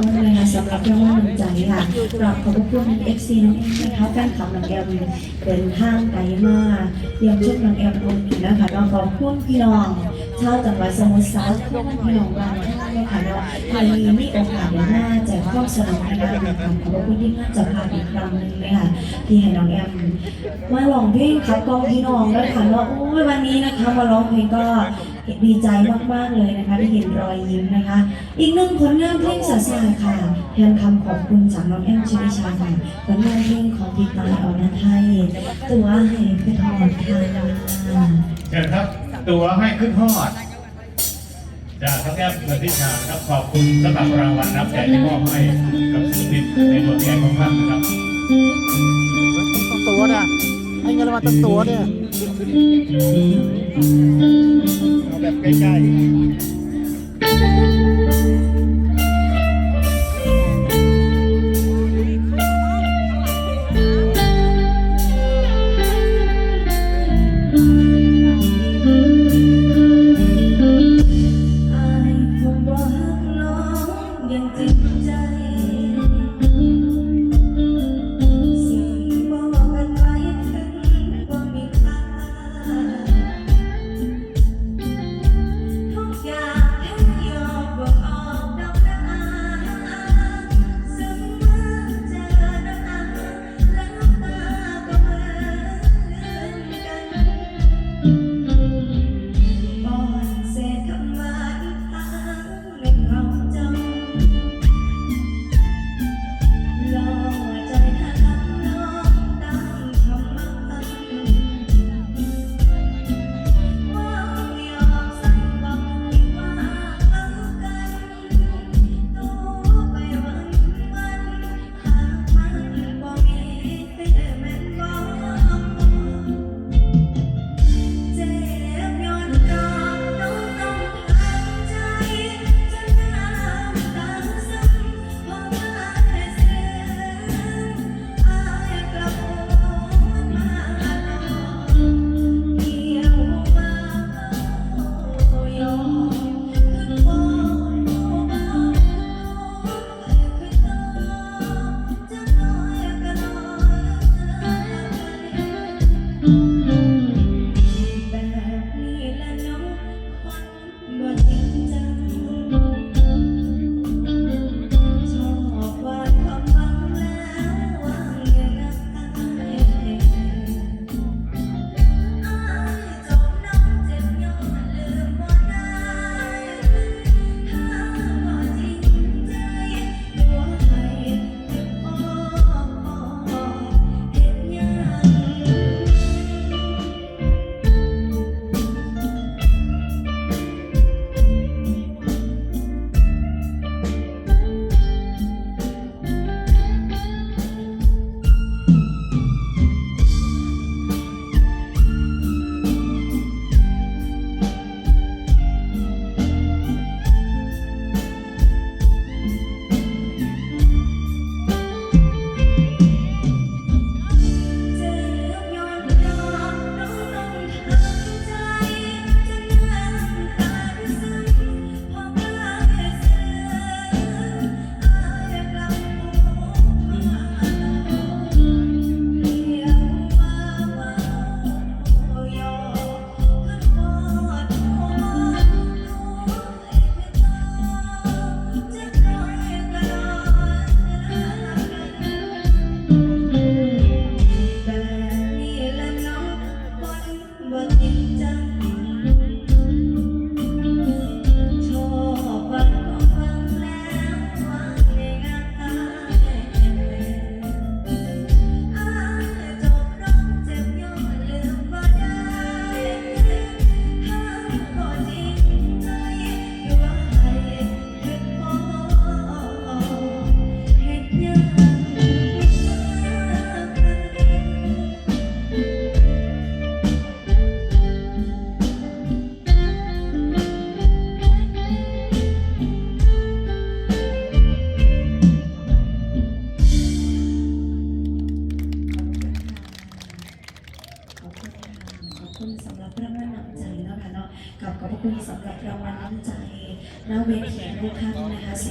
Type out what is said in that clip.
ด้วยนะคะสำหรับเรางวัลน้ำใจค่ะกราบขอบพระคุณเอฟซีน้องเอ็มนะคะแฟนคลับน้องแอมเดินทางไกลมากเยี่ยมชมน้องแอมคนนี้นะคะน้องขอบคุณพี่น้อง ชาวจังหวัดสมุทรสาครพี่น้องบางท่านนะคะเนาะใครมีโอกาสเดินหน้าจกข้อสนับสนุนนะคะขอบพระคุณที่น่าจะพาอีกครั้งนึงเลยค่ะที่ให้น้องแอมมาร้องเพลงขับกล้องพี่น้องแล้วค่ะเนาะโอ้ยวันนี้นะคะมาร้องเพลงก็ดีใจมากๆเลยนะคะได้เห็นรอยยิ้มนะคะ อีกหนึ่งผลงานเพลงสาสาค่ะแทนคำขอบคุณจากน้องแอมชิริชาค่ะผลงานเพลงของพี่ตายอรไทยตัวให้ไปทอดค่ะเชิญครับ ตัวให้ขึ้นทอด จากทัพแก้มเกิดทิชาครับขอบคุณสำหรับรางวัลนับใจที่มอบให้กับศิลปินในบทเพลงของท่านนะครับต้องตัวเนี่ยให้เงินรางวัลตั้งตัวเนี่ยเอาแบบใกล้ๆ องอย่างจริงใจ คุณสำหรับรางวัลน้ำใจเนาะค่ะเนาะกับขอบคุณสำหรับรางวัลน้ำใจณเวทีทุกท่านนะคะ